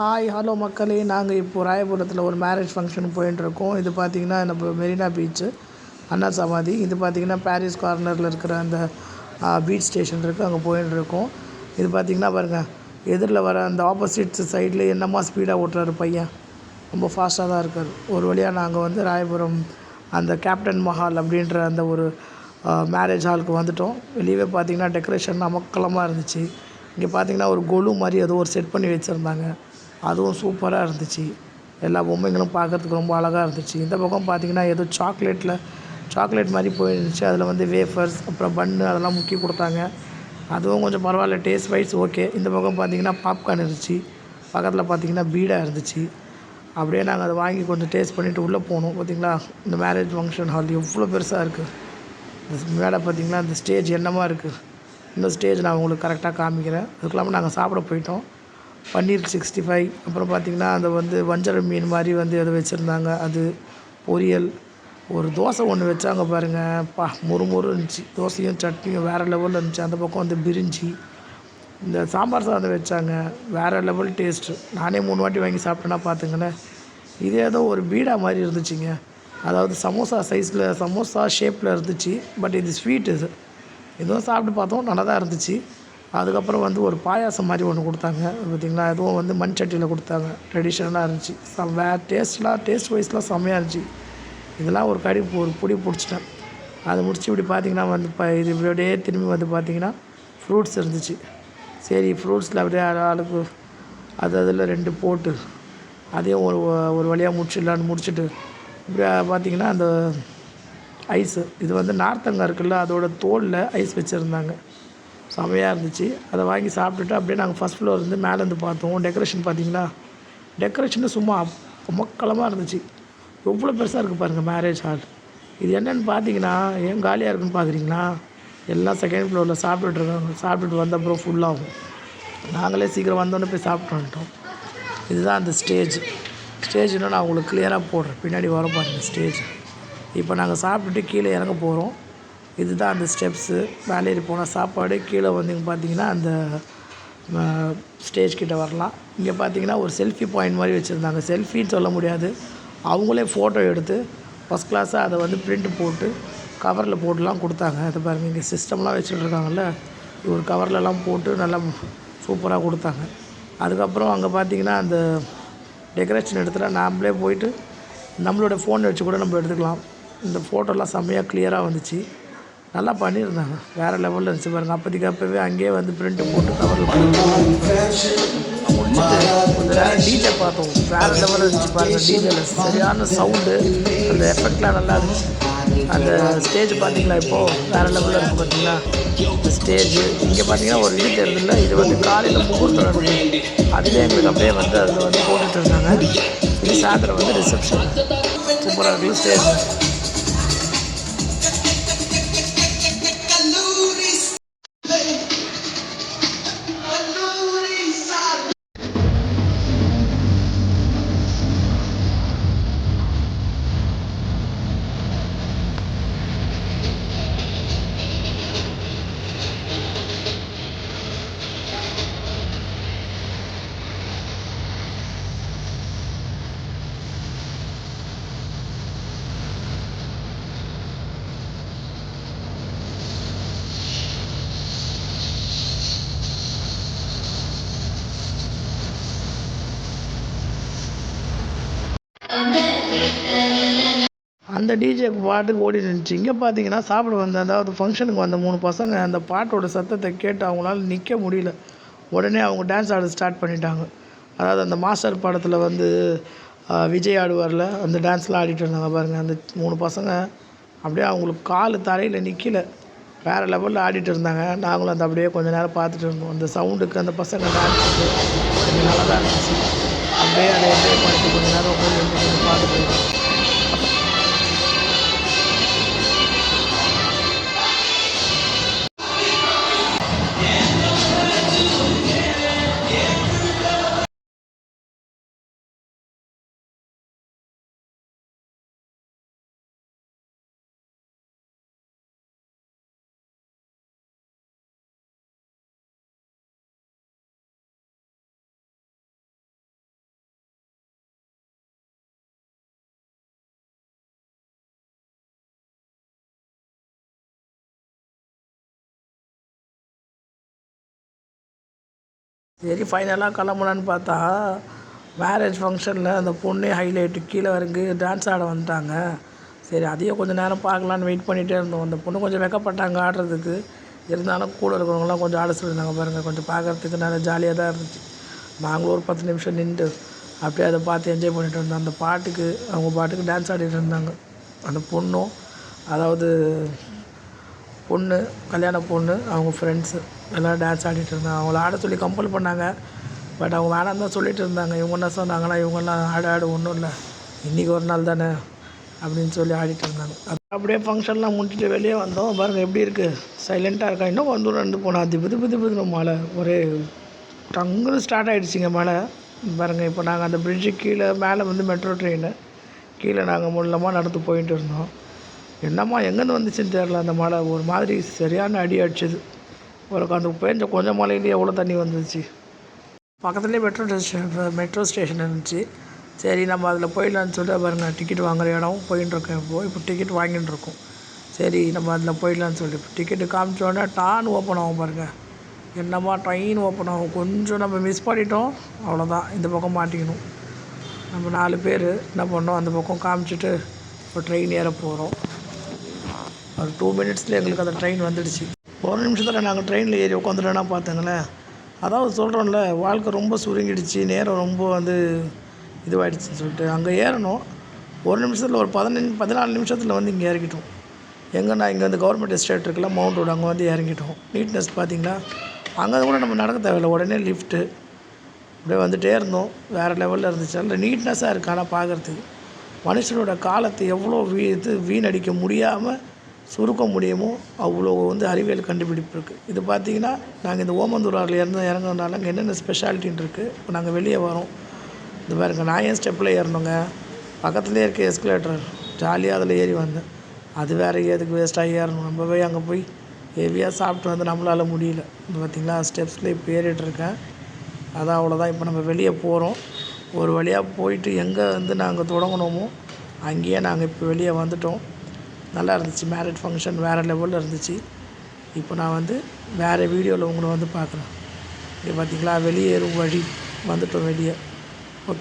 Hi hello மக்களே. நாங்கள் இப்போ ராயபுரத்தில் ஒரு மேரேஜ் ஃபங்க்ஷன் போயின்ட்டுருக்கோம் இது பார்த்திங்கன்னா நம்ம மெரினா பீச்சு அண்ணா சமாதி. இது பார்த்திங்கன்னா பாரிஸ் கார்னரில் இருக்கிற அந்த பீச் ஸ்டேஷன் இருக்குது அங்கே போயின்ட்டுருக்கோம் இது பார்த்திங்கன்னா பாருங்கள் எதிரில் வர அந்த ஆப்போசிட் சைடில் என்னம்மா ஸ்பீடாக ஓட்டுறாரு பையன். ரொம்ப ஃபாஸ்ட்டாக தான் இருக்கார். ஒரு வழியாக நாங்கள் வந்து ராயபுரம் அந்த கேப்டன் மஹால் அப்படின்ற அந்த ஒரு மேரேஜ் ஹாலுக்கு வந்துட்டோம். வெளியவே பார்த்திங்கன்னா டெக்கரேஷன் அமக்கலமாக இருந்துச்சு. இங்கே பார்த்திங்கன்னா ஒரு கொலு மாதிரி ஏதோ ஒரு செட் பண்ணி வச்சுருந்தாங்க. அதுவும் சூப்பராக இருந்துச்சு. எல்லா பொம்மைங்களும் பார்க்கறதுக்கு ரொம்ப அழகாக இருந்துச்சு. இந்த பக்கம் பார்த்திங்கன்னா ஏதோ சாக்லேட்டில் சாக்லேட் மாதிரி போயிருந்துச்சு. அதில் வந்து வேஃபர்ஸ் அப்புறம் பன்னு அதெல்லாம் முக்கி கொடுத்தாங்க. அதுவும் கொஞ்சம் பரவாயில்ல டேஸ்ட் வைஸ் ஓகே இந்த பக்கம் பார்த்திங்கன்னா பாப்கார்ன் இருந்துச்சு. பக்கத்தில் பார்த்திங்கன்னா பீடாக இருந்துச்சு. அப்படியே நாங்கள் அதை வாங்கி கொஞ்சம் டேஸ்ட் பண்ணிவிட்டு உள்ளே போனோம். பார்த்திங்களா இந்த மேரேஜ் ஃபங்க்ஷன் ஹால் எவ்வளோ பெருசாக இருக்குது இந்த மேலே பார்த்திங்கன்னா இந்த ஸ்டேஜ் என்னமாக இருக்குது இந்த ஸ்டேஜ் நான் உங்களுக்கு கரெக்டாக காமிக்கிறேன். அதுக்கு நாங்கள் சாப்பிட போயிட்டோம். Paneer sixty five. அப்புறம் பார்த்திங்கன்னா அந்த வந்து வஞ்சரம் மீன் மாதிரி வந்து எதோ வச்சுருந்தாங்க. அது பொரியல். ஒரு தோசை ஒன்று வச்சாங்க பாருங்கள் பா மொறு மொறு இருந்துச்சு. தோசையும் சட்னியும் வேறு லெவலில் இருந்துச்சு. அந்த பக்கம் வந்து பிரிஞ்சி. இந்த சாம்பார் சாதம் வச்சாங்க. வேறு லெவல் டேஸ்ட்டு நானே மூணு வாட்டி வாங்கி சாப்பிட்டேன்னா பார்த்துங்களேன் இது ஏதோ ஒரு பீடா மாதிரி இருந்துச்சுங்க. அதாவது சமோசா சைஸில் சமோசா ஷேப்பில் இருந்துச்சு. பட் இது ஸ்வீட் இது. இதுவும் சாப்பிட்டு பார்த்தோம். நல்லா தான் இருந்துச்சு. அதுக்கப்புறம் வந்து ஒரு பாயாசம் மாதிரி ஒன்று கொடுத்தாங்க பார்த்திங்களா? அதுவும் வந்து மண் சட்டியில் கொடுத்தாங்க ட்ரெடிஷ்னலாக இருந்துச்சு. சம் வே டேஸ்ட்லாம் டேஸ்ட் வைஸ்லாம் செம்மையாக இருந்துச்சு. இதெல்லாம் ஒரு கடி ஒரு பிடி பிடிச்சிட்டேன். அதை முடிச்சு இப்படி பார்த்திங்கன்னா வந்து இப்போ இது இப்படியே திரும்பி வந்து பார்த்திங்கன்னா ஃப்ரூட்ஸ் இருந்துச்சு. சரி ஃப்ரூட்ஸில் அப்படியே ஆளுக்கு அது அதில் ரெண்டு போட்டு அதையும் ஒரு ஒரு வழியாக முடிச்சிடலான்னு முடிச்சுட்டு இப்படி பார்த்திங்கன்னா அந்த ஐஸு இது வந்து நார்த்தங்காய் இருக்குல்ல அதோட தோலில் ஐஸ் வச்சுருந்தாங்க. செமையாக இருந்துச்சு. அதை வாங்கி சாப்பிட்டுட்டு அப்படியே நாங்கள் ஃபஸ்ட் ஃப்ளோர் இருந்து மேலேருந்து பார்த்தோம். டெக்கரேஷன் பார்த்தீங்களா? டெக்கரேஷனு சும்மா மக்களமாக இருந்துச்சு. எவ்வளோ பெருசாக இருக்குது பாருங்கள் மேரேஜ் ஹால் இது என்னென்னு பார்த்தீங்கன்னா ஏன் காலியாக இருக்குன்னு பார்க்குறீங்களா? எல்லாம் செகண்ட் ஃப்ளோரில் சாப்பிட்டுட்ருக்காங்க சாப்பிட்டுட்டு வந்த அப்புறம் ஃபுல்லாகும் நாங்களே சீக்கிரம் வந்தோன்னே போய் சாப்பிட்டு வந்துட்டோம். இதுதான் அந்த ஸ்டேஜ் ஸ்டேஜ் இன்னும் நான் உங்களுக்கு கிளியராக போடுறேன். பின்னாடி வர பாருங்கள் ஸ்டேஜ் இப்போ நாங்கள் சாப்பிட்டுட்டு கீழே இறங்க போகிறோம் இதுதான் அந்த ஸ்டெப்ஸு. மேலே ஏறி போனால் சாப்பாடு கீழே வந்தீங்க பார்த்தீங்கன்னா அந்த ஸ்டேஜ் கிட்டே வரலாம். இங்கே பார்த்தீங்கன்னா ஒரு செல்ஃபி பாயிண்ட் மாதிரி வச்சுருந்தாங்க. செல்ஃபின்னு சொல்ல முடியாது. அவங்களே ஃபோட்டோ எடுத்து ஃபஸ்ட் கிளாஸாக அதை வந்து பிரிண்ட் போட்டு கவரில் போட்டுலாம் கொடுத்தாங்க. அதை பாருங்கள் இங்கே சிஸ்டம்லாம் வச்சுட்ருக்காங்கல்ல ஒரு கவர்லலாம் போட்டு நல்லா சூப்பராக கொடுத்தாங்க. அதுக்கப்புறம் அங்கே பார்த்தீங்கன்னா அந்த டெக்கரேஷன் இடத்துல நாம்ளே போயிட்டு நம்மளோட ஃபோன் வச்சு கூட நம்ம எடுத்துக்கலாம். இந்த ஃபோட்டோலாம் செம்மையாக கிளியராக வந்துச்சு. நல்லா பண்ணியிருந்தாங்க. வேறு லெவலில் இருந்துச்சு பாருங்கள் அப்போதைக்கு அப்போவே அங்கேயே வந்து பிரிண்ட்டு போட்டு கவரில் நேரம் டிஜே பார்த்தோம். வேறு லெவலில் இருந்துச்சு பாருங்கள் டீஜேல சரியான சவுண்டு அந்த எஃபெக்ட்லாம் நல்லா இருந்துச்சு. அந்த ஸ்டேஜ் பார்த்தீங்களா இப்போது வேறு லெவலில் இருக்குது பார்த்தீங்களா? இந்த ஸ்டேஜ் இங்கே பார்த்தீங்கன்னா ஒரு இது தெரியுதுல்ல இது வந்து காலையில் முகூர்த்தம் நடக்குது. அதுவே எங்களுக்கு அப்படியே வந்து அதில் வந்து போட்டுட்டு இருந்தாங்க. இது சாயந்தரம் வந்து ரிசப்ஷன் சூப்பராக இருக்குது ஸ்டேஜ் அந்த டிஜே பாட்டுக்கு ஓடிட்டு இருந்துச்சு. இங்கே பார்த்தீங்கன்னா சாப்பிட வந்த அதாவது ஃபங்க்ஷனுக்கு வந்த மூணு பசங்க அந்த பாட்டோட சத்தத்தை கேட்டு அவங்களால நிற்க முடியல. உடனே அவங்க டான்ஸ் ஆட ஸ்டார்ட் பண்ணிட்டாங்க. அதாவது அந்த மாஸ்டர் படத்தில் வந்து விஜய் ஆடுவார்ல அந்த டான்ஸ்லாம் ஆடிட்டு இருந்தாங்க பாருங்கள் அந்த மூணு பசங்க அப்படியே அவங்களுக்கு கால் தரையில் நிற்கல வேறு லெவலில் ஆடிட்டு இருந்தாங்க. நாங்களும் அந்த அப்படியே கொஞ்சம் நேரம் பார்த்துட்டு இருந்தோம். அந்த சவுண்டுக்கு அந்த பசங்க டான்ஸுக்கு கொஞ்சம் நல்லா தான் இருந்துச்சு. அப்படியே அதை என்ஜாய் பண்ணிட்டு கொஞ்சம் நேரம் உட்காந்து பார்த்துட்டு சரி ஃபைனலாக கிளம்பலான்னு பார்த்தா மேரேஜ் ஃபங்க்ஷனில் அந்த பொண்ணே ஹைலைட்டு கீழே இறங்கி டான்ஸ் ஆட வந்துட்டாங்க. சரி அதையும் கொஞ்சம் நேரம் பார்க்கலான்னு வெயிட் பண்ணிகிட்டே இருந்தோம். அந்த பொண்ணு கொஞ்சம் வெக்கப்பட்டாங்க ஆடுறதுக்கு. இருந்தாலும் கூட இருக்கிறவங்களாம் கொஞ்சம் ஆட சொல்லியிருந்தாங்க பாருங்கள் கொஞ்சம் பார்க்கறதுக்கு நல்லா ஜாலியாக தான் இருந்துச்சு. நாங்களும் ஒரு பத்து நிமிஷம் நின்று அப்படியே அதை பார்த்து என்ஜாய் பண்ணிட்டு இருந்தோம். அந்த பாட்டுக்கு அவங்க பாட்டுக்கு டான்ஸ் ஆடிட்டு இருந்தாங்க. அந்த பொண்ணும் அதாவது பொண்ணு கல்யாண பொண்ணு அவங்க ஃப்ரெண்ட்ஸு எல்லோரும் டான்ஸ் ஆடிட்டு இருந்தாங்க. அவங்கள ஆட சொல்லி கம்பல் பண்ணாங்க. பட் அவங்க வேணாம் தான் சொல்லிட்டு இருந்தாங்க. இவங்க என்ன சொன்னாங்கன்னா இவங்கெல்லாம் ஆட ஆடு ஒன்றும் இல்லை. இன்றைக்கி ஒரு நாள் தானே அப்படின்னு சொல்லி ஆடிட்டு இருந்தாங்க. அது அப்படியே ஃபங்க்ஷன்லாம் முடிச்சுட்டு வெளியே வந்தோம். பாருங்கள் எப்படி இருக்குது சைலண்ட்டாக இருக்கா? இன்னும் கொஞ்சம் தூரம் இருந்து போனால் திப்பு திப்பு திப்பு மழை. ஒரே டங்குன்னு ஸ்டார்ட் ஆகிடுச்சிங்க மழை. பாருங்கள் இப்போ நாங்கள் அந்த பிரிட்ஜுக்கு கீழே மேலே வந்து மெட்ரோ ட்ரெயின் கீழே நாங்கள் முள்ளமாக நடந்து போயிட்டு இருந்தோம். என்னம்மா எங்கேருந்து வந்துச்சுன்னு தெரில அந்த மழை. ஒரு மாதிரி சரியான அடி அடிச்சது. ஒரு அந்த பேஞ்ச கொஞ்சம் மழையிலேயே எவ்வளோ தண்ணி வந்துச்சு. பக்கத்துலேயே மெட்ரோ ஸ்டேஷன் மெட்ரோ ஸ்டேஷன் இருந்துச்சு. சரி நம்ம அதில் போயிடலான்னு சொல்லிட்டு பாருங்கள் டிக்கெட் வாங்குற இடம் போயின்னு இருக்கோம் இப்போ இப்போ டிக்கெட் வாங்கின்னு இருக்கோம் சரி நம்ம அதில் போயிடலான்னு சொல்லிட்டு இப்போ டிக்கெட்டு காமிச்சோடனே டான் ஓப்பன் ஆகும் பாருங்கள் என்னம்மா ட்ரெயின் ஓப்பன் ஆகும். கொஞ்சம் நம்ம மிஸ் பண்ணிட்டோம். அவ்வளோதான். இந்த பக்கம் மாட்டிக்கணும். நம்ம நாலு பேர் என்ன பண்ணோம் அந்த பக்கம் காமிச்சிட்டு இப்போ ட்ரெயின் ஏற போகிறோம். ஒரு டூ மினிட்ஸில் எங்களுக்கு அந்த ட்ரெயின் வந்துடுச்சு. ஒரு நிமிஷத்தில் நாங்கள் ட்ரெயினில் ஏறி உட்காந்துட்டோன்னா பார்த்துங்களேன் அதாவது சொல்கிறோம்ல வாழ்க்கை ரொம்ப சுருங்கிடுச்சு நேரம் ரொம்ப வந்து இதுவாகிடுச்சின்னு சொல்லிட்டு. அங்கே ஏறணும். ஒரு நிமிஷத்தில் ஒரு பதினஞ்சு பதினாலு நிமிஷத்தில் வந்து இங்கே இறங்கிட்டோம். எங்கன்னா இங்கே வந்து கவர்மெண்ட் எஸ்டேட் இருக்குல்ல மவுண்ட் ரோடு அங்கே வந்து இறங்கிட்டோம். நீட்னஸ் பார்த்தீங்களா அங்கே கூட நம்ம நடக்க தேவையில்லை. உடனே லிஃப்ட்டு அப்படியே வந்துகிட்டே இருந்தோம். வேறு லெவலில் இருந்துச்சு. நல்ல நீட்னஸாக இருக்குது ஆனால் பார்க்குறதுக்கு மனுஷனோட காலத்தை எவ்வளோ வீ இது வீணடிக்க முடியாமல் சுருக்க முடியுமோ அவ்வளோ வந்து அறிவியல் கண்டுபிடிப்பு இருக்குது இது பார்த்திங்கன்னா நாங்கள் இந்த ஓமந்தூராரில் இருந்து இறங்குறதுனால அங்கே என்னென்ன ஸ்பெஷாலிட்டின்னு இருக்குது இப்போ நாங்கள் வெளியே வரோம். இந்த பாருங்க நான் ஏன் ஸ்டெப்பில் ஏறணுங்க? பக்கத்துலேயே இருக்க எஸ்கலேட்டர் ஜாலியாக அதில் ஏறி வந்தேன். அது வேறு எதுக்கு வேஸ்ட்டாக ஏறணும்? நம்ம போய் அங்கே போய் ஹெவியாக சாப்பிட்டு வந்து நம்மளால் முடியல. இந்த பார்த்திங்களா ஸ்டெப்ஸில் இப்போ ஏறிட்டுருக்கேன் அதான் அவ்வளோதான் இப்போ நம்ம வெளியே போகிறோம் ஒரு வழியாக போயிட்டு எங்கே வந்து நாங்கள் தொடங்கினோமோ அங்கேயே நாங்கள் இப்போ வெளியே வந்துட்டோம். நல்லா இருந்துச்சு மேரேஜ் ஃபங்க்ஷன் வேறு லெவலில் இருந்துச்சு. இப்போ நான் வந்து வேறு வீடியோவில் உங்களை வந்து பார்க்குறேன். இங்கே பார்த்தீங்களா? வெளியேறும் வழி வந்துட்டோம் வெளியே.